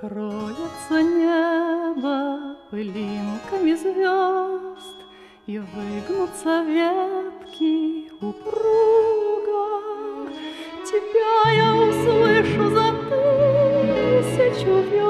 Покроется небо пылинками звезд, И выгнутся ветки упруга. Тебя я услышу за тысячу верст,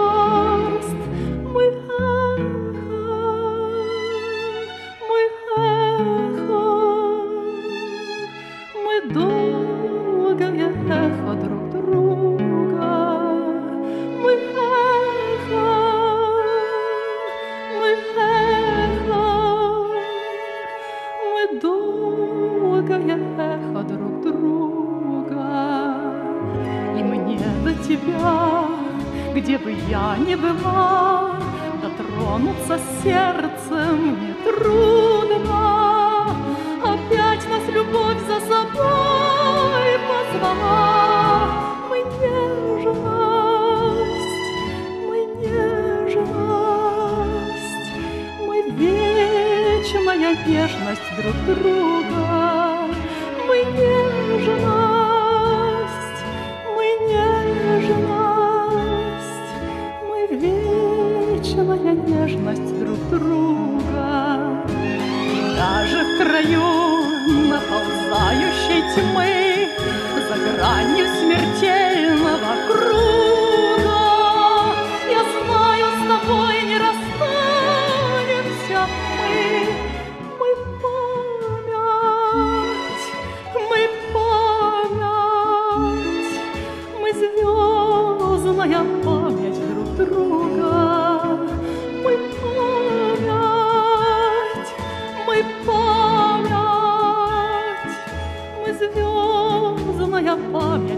тебя, где бы я ни была, Дотронуться сердцем не трудно. Опять нас любовь за собой позвала. Мы нежность, мы нежность, мы вечная нежность друг друга. Нежность друг друга. И даже в краю наползающей тьмы За гранью смертельного круга. Я знаю, с тобой не расстанемся мы. Мы память, мы память Мы звездная память друг друга мы память Мы звездная память